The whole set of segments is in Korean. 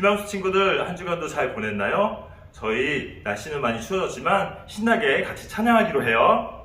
희망수 친구들 한 주간도 잘 보냈나요? 저희 날씨는 많이 추워졌지만 신나게 같이 찬양하기로 해요.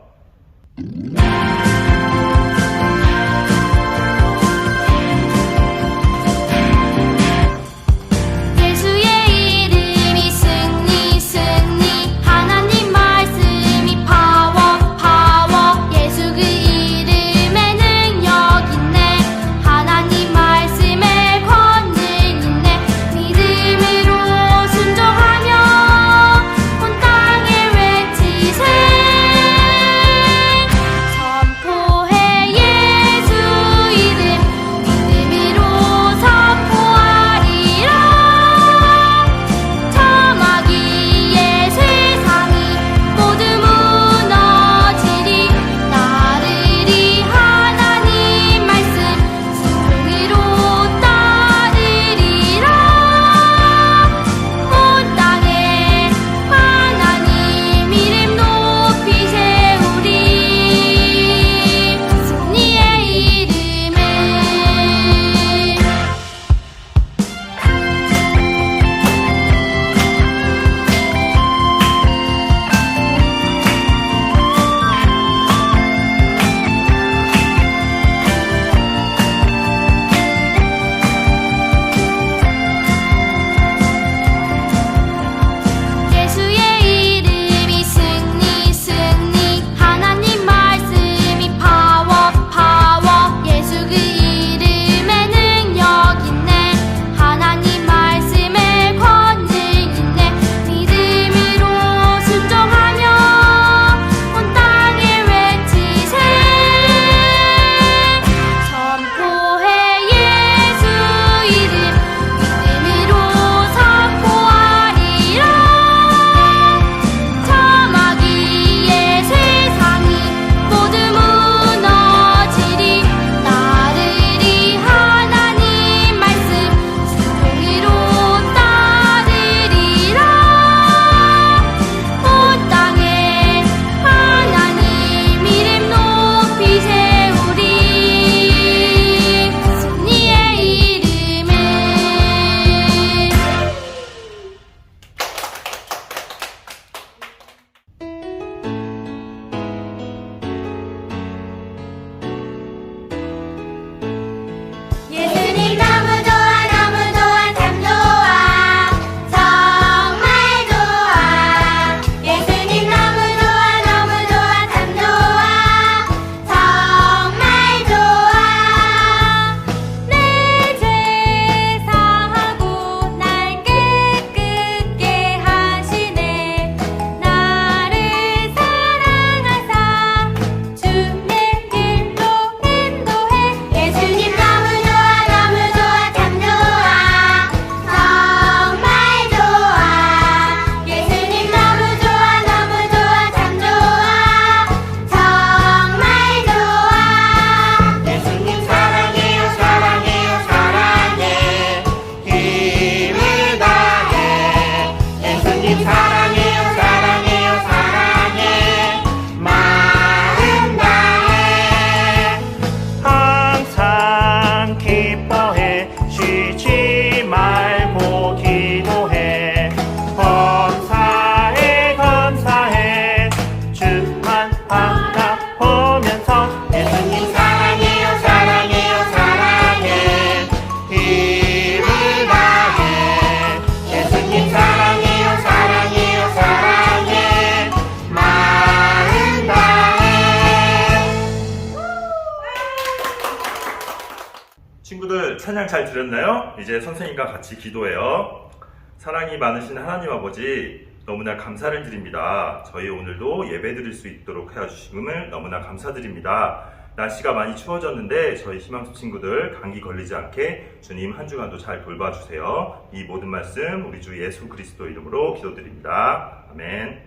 친구들 찬양 잘 들었나요? 이제 선생님과 같이 기도해요. 사랑이 많으신 하나님 아버지 너무나 감사를 드립니다. 저희 오늘도 예배 드릴 수 있도록 해주심을 너무나 감사드립니다. 날씨가 많이 추워졌는데 저희 희망수 친구들 감기 걸리지 않게 주님 한 주간도 잘 돌봐주세요. 이 모든 말씀 우리 주 예수 그리스도 이름으로 기도드립니다. 아멘.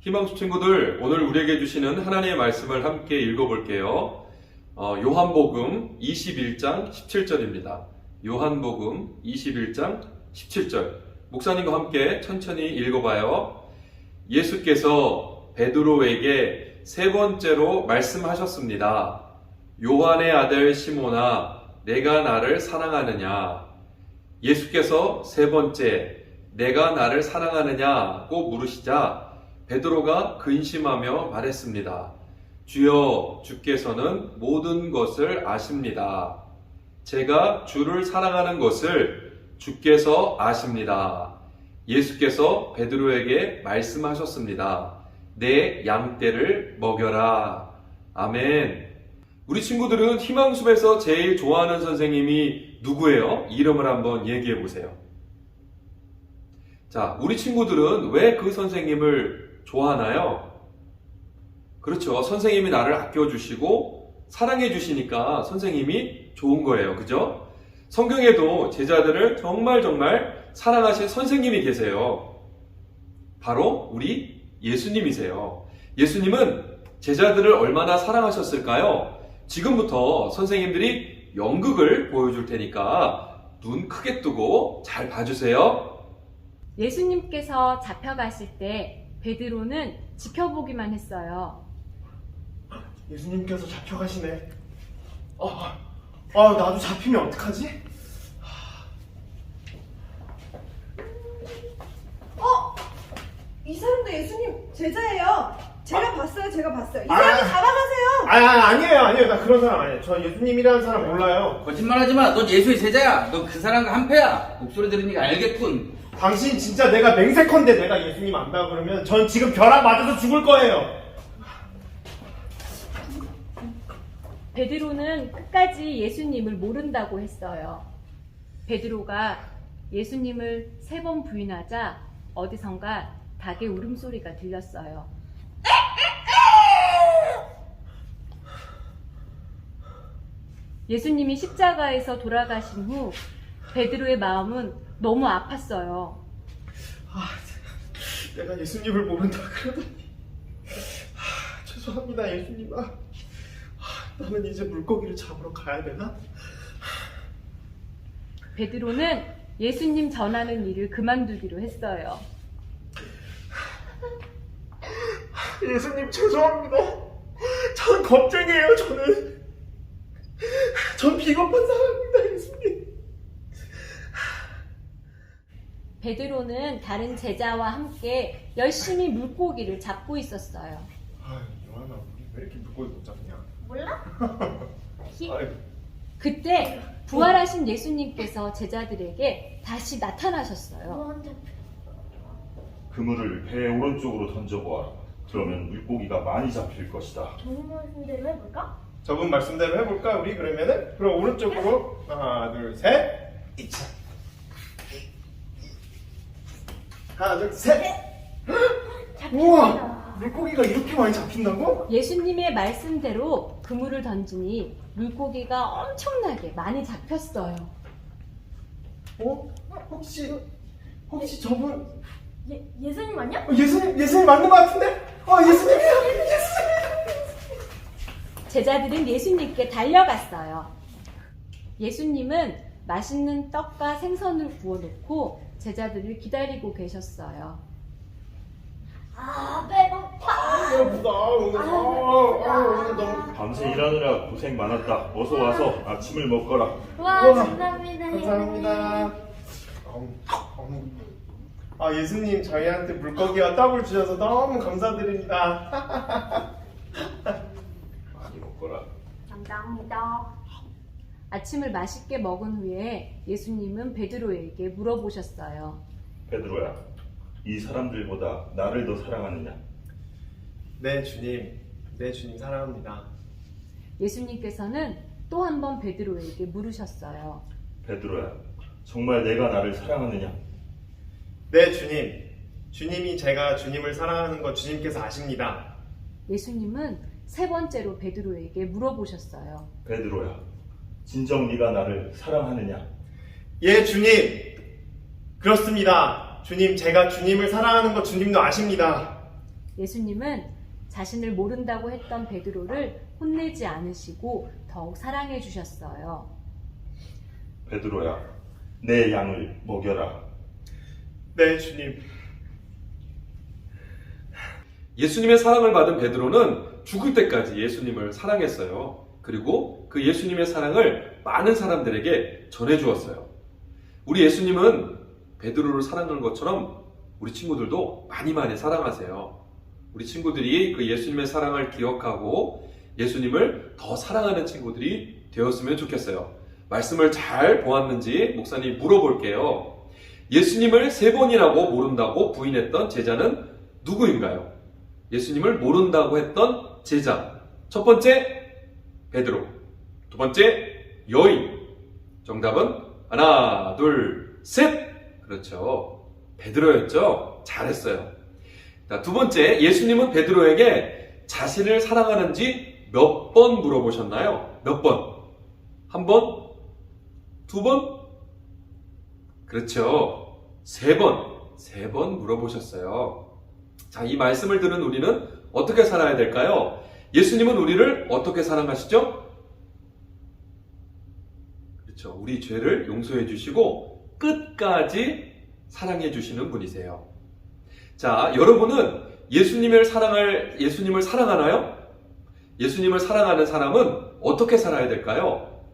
희망수 친구들, 오늘 우리에게 주시는 하나님의 말씀을 함께 읽어볼게요. 어, 요한복음 21장 17절입니다. 요한복음 21장 17절. 목사님과 함께 천천히 읽어봐요. 예수께서 베드로에게 세 번째로 말씀하셨습니다. 요한의 아들 시몬아, 내가 나를 사랑하느냐? 예수께서 세 번째 내가 나를 사랑하느냐고 물으시자 베드로가 근심하며 말했습니다. 주여 주께서는 모든 것을 아십니다. 제가 주를 사랑하는 것을 주께서 아십니다. 예수께서 베드로에게 말씀하셨습니다. 내 양떼를 먹여라. 아멘. 우리 친구들은 희망숲에서 제일 좋아하는 선생님이 누구예요? 이름을 한번 얘기해 보세요. 자, 우리 친구들은 왜 그 선생님을 좋아하나요? 그렇죠. 선생님이 나를 아껴주시고 사랑해주시니까 선생님이 좋은 거예요. 그죠? 성경에도 제자들을 정말 정말 사랑하신 선생님이 계세요. 바로 우리 예수님이세요. 예수님은 제자들을 얼마나 사랑하셨을까요? 지금부터 선생님들이 연극을 보여줄 테니까 눈 크게 뜨고 잘 봐주세요. 예수님께서 잡혀가실 때 베드로는 지켜보기만 했어요. 예수님께서 잡혀가시네. 아, 아, 나도 잡히면 어떡하지? 어? 이 사람도 예수님 제자예요. 제가 봤어요, 제가 봤어요. 이 아. 사람이 잡아가세요. 아, 아, 아니에요, 아니에요. 나 그런 사람 아니에요. 저 예수님이라는 사람 몰라요. 거짓말하지 마. 넌 예수의 제자야. 넌 그 사람과 한패야. 목소리 들으니까 알겠군. 당신 진짜 내가 맹세컨대 내가 예수님 안다 그러면 전 지금 벼락 맞아서 죽을 거예요. 베드로는 끝까지 예수님을 모른다고 했어요. 베드로가 예수님을 세 번 부인하자 어디선가 닭의 울음소리가 들렸어요. 예수님이 십자가에서 돌아가신 후 베드로의 마음은 너무 아팠어요. 아, 내가 예수님을 모른다 그러다니. 아, 죄송합니다, 예수님 아. 아, 나는 이제 물고기를 잡으러 가야 되나? 베드로는 예수님 전하는 일을 그만두기로 했어요. 예수님 죄송합니다. 전 겁쟁이에요, 저는. 전 비겁한 사람입니다, 예수님. 베드로는 다른 제자와 함께 열심히 물고기를 잡고 있었어요. 아, 요한아, 우리 왜 이렇게 물고기 못 잡냐? 그때 부활하신 예수님께서 제자들에게 다시 나타나셨어요. 그물을 배 오른쪽으로 던져보아라. 그러면 물고기가 많이 잡힐 것이다. 말씀대로 해볼까? 저분 말씀대로 해볼까, 우리 그러면은? 그럼 오른쪽으로 하나, 둘, 셋. 이차. 하나, 둘, 셋. 우와, 물고기가 이렇게 많이 잡힌다고? 예수님의 말씀대로 그물을 던지니 물고기가 엄청나게 많이 잡혔어요. 어? 혹시 혹시 저분 예, 예수님 아니야? 어, 예수님 예수님 맞는 것 같은데? 어 예수님이야 예수님. 제자들은 예수님께 달려갔어요. 예수님은 맛있는 떡과 생선을 구워놓고 제자들을 기다리고 계셨어요. 아, 배고파. 배고프다 오늘. 아, 아, 오늘 너무 밤새 일하느라 고생 많았다. 어서 와서 아침을 먹거라. 와, 우와, 감사합니다. 감사합니다. 어우, 어우. 아 예수님 저희한테 물고기와 떡을 주셔서 너무 감사드립니다. 많이 먹거라. 감사합니다. 아침을 맛있게 먹은 후에 예수님은 베드로에게 물어보셨어요. 베드로야, 이 사람들보다 나를 더 사랑하느냐? 네 주님, 네 주님 사랑합니다. 예수님께서는 또 한 번 베드로에게 물으셨어요. 베드로야, 정말 내가 나를 사랑하느냐? 네 주님, 주님이 제가 주님을 사랑하는 거 주님께서 아십니다. 예수님은 세 번째로 베드로에게 물어보셨어요. 베드로야, 진정 네가 나를 사랑하느냐? 예, 주님. 그렇습니다. 주님, 제가 주님을 사랑하는 거 주님도 아십니다. 예수님은 자신을 모른다고 했던 베드로를 혼내지 않으시고 더욱 사랑해 주셨어요. 베드로야, 내 양을 먹여라. 네, 주님. 예수님의 사랑을 받은 베드로는 죽을 때까지 예수님을 사랑했어요. 그리고 그 예수님의 사랑을 많은 사람들에게 전해 주었어요. 우리 예수님은 베드로를 사랑하는 것처럼 우리 친구들도 많이 많이 사랑하세요. 우리 친구들이 그 예수님의 사랑을 기억하고 예수님을 더 사랑하는 친구들이 되었으면 좋겠어요. 말씀을 잘 보았는지 목사님 물어볼게요. 예수님을 세 번이라고 모른다고 부인했던 제자는 누구인가요? 예수님을 모른다고 했던 제자. 첫 번째, 베드로. 두 번째, 여인. 정답은 하나, 둘, 셋! 그렇죠. 베드로였죠? 잘했어요. 자, 두 번째, 예수님은 베드로에게 자신을 사랑하는지 몇 번 물어보셨나요? 몇 번? 한 번? 두 번? 그렇죠. 세 번. 세 번 물어보셨어요. 자, 이 말씀을 들은 우리는 어떻게 살아야 될까요? 예수님은 우리를 어떻게 사랑하시죠? 그렇죠. 우리 죄를 용서해 주시고 끝까지 사랑해 주시는 분이세요. 자, 여러분은 예수님을 사랑할 예수님을 사랑하나요? 예수님을 사랑하는 사람은 어떻게 살아야 될까요?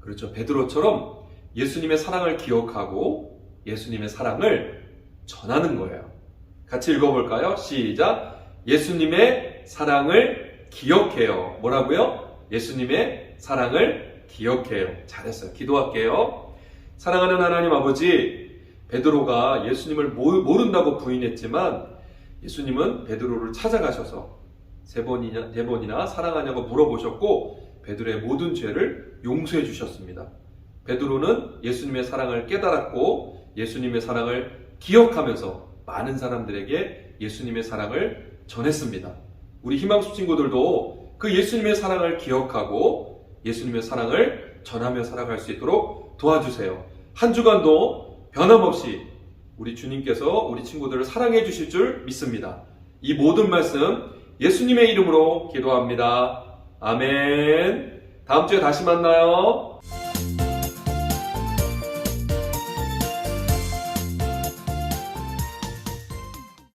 그렇죠. 베드로처럼 예수님의 사랑을 기억하고 예수님의 사랑을 전하는 거예요. 같이 읽어볼까요? 시작. 예수님의 사랑을 기억해요. 뭐라고요? 예수님의 사랑을 기억해요. 잘했어요. 기도할게요. 사랑하는 하나님 아버지, 베드로가 예수님을 모- 모른다고 부인했지만 예수님은 베드로를 찾아가셔서 세 번이나 네 번이나 사랑하냐고 물어보셨고 베드로의 모든 죄를 용서해 주셨습니다. 베드로는 예수님의 사랑을 깨달았고 예수님의 사랑을 기억하면서 많은 사람들에게 예수님의 사랑을 전했습니다. 우리 희망수 친구들도 그 예수님의 사랑을 기억하고 예수님의 사랑을 전하며 살아갈 수 있도록 도와주세요. 한 주간도 변함없이 우리 주님께서 우리 친구들을 사랑해 주실 줄 믿습니다. 이 모든 말씀 예수님의 이름으로 기도합니다. 아멘. 다음 주에 다시 만나요.